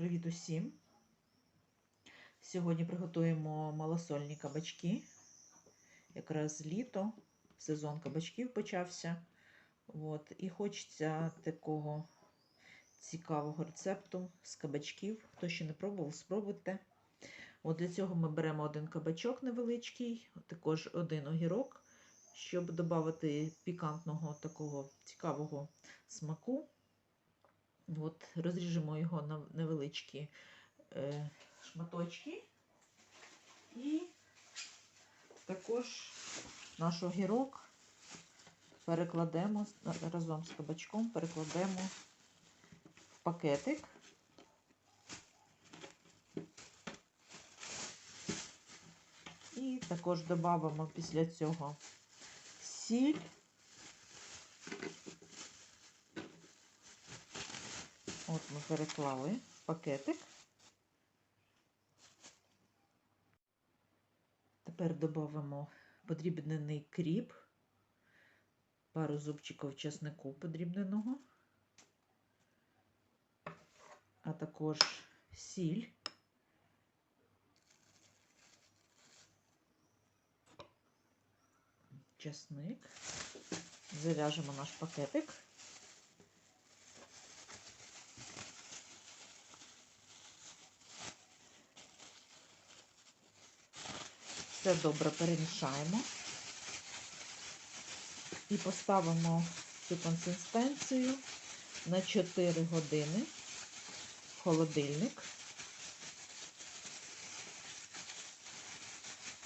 Привіт усім! Сьогодні приготуємо малосольні кабачки. Якраз літо, сезон кабачків почався. От. І хочеться такого цікавого рецепту з кабачків. Хто ще не пробував, спробуйте. От Для цього ми беремо один кабачок невеличкий, також один огірок, щоб додати пікантного такого цікавого смаку. От, розріжемо його на невеличкі е, шматочки. І також наш огірок перекладемо разом з кабачком, перекладемо в пакетик. І також додамо після цього сіль. От ми переклали пакетик. Тепер додамо подрібнений кріп, пару зубчиків чеснику подрібненого, а також сіль. Чесник. Зав'яжемо наш пакетик. Все добре перемішаємо і поставимо цю консистенцію на 4 години в холодильник.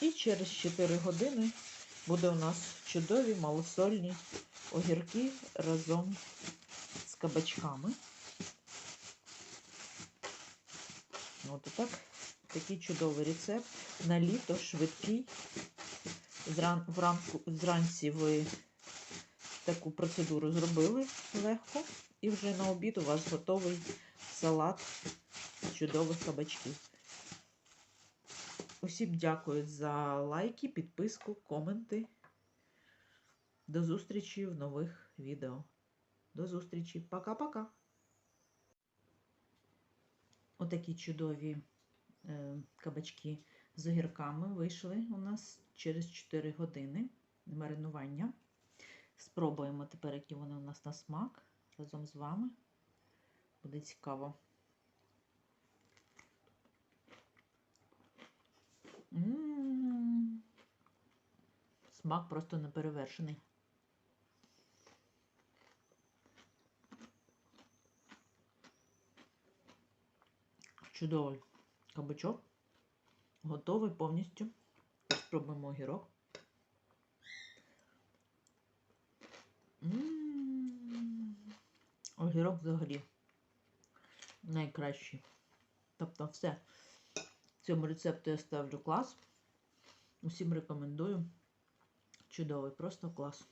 І через 4 години буде у нас чудові малосольні огірки разом з кабачками. От і так такий чудовий рецепт. На літо швидкий. Зран, вранку, зранці ви таку процедуру зробили легко. І вже на обід у вас готовий салат чудових кабачків. Усім дякую за лайки, підписку, коменти. До зустрічі в нових відео. До зустрічі. Пока-пока. Отакі чудові кабачки з огірками вийшли у нас через 4 години маринування. Спробуємо тепер, які вони у нас на смак разом з вами. Буде цікаво. М-м-м. Смак просто неперевершений. Чудовий кабачок. Готовий повністю. Спробуємо огірок. Огірок взагалі найкращий. Тобто все. Цьому рецепту я ставлю клас. Усім рекомендую. Чудовий, просто клас.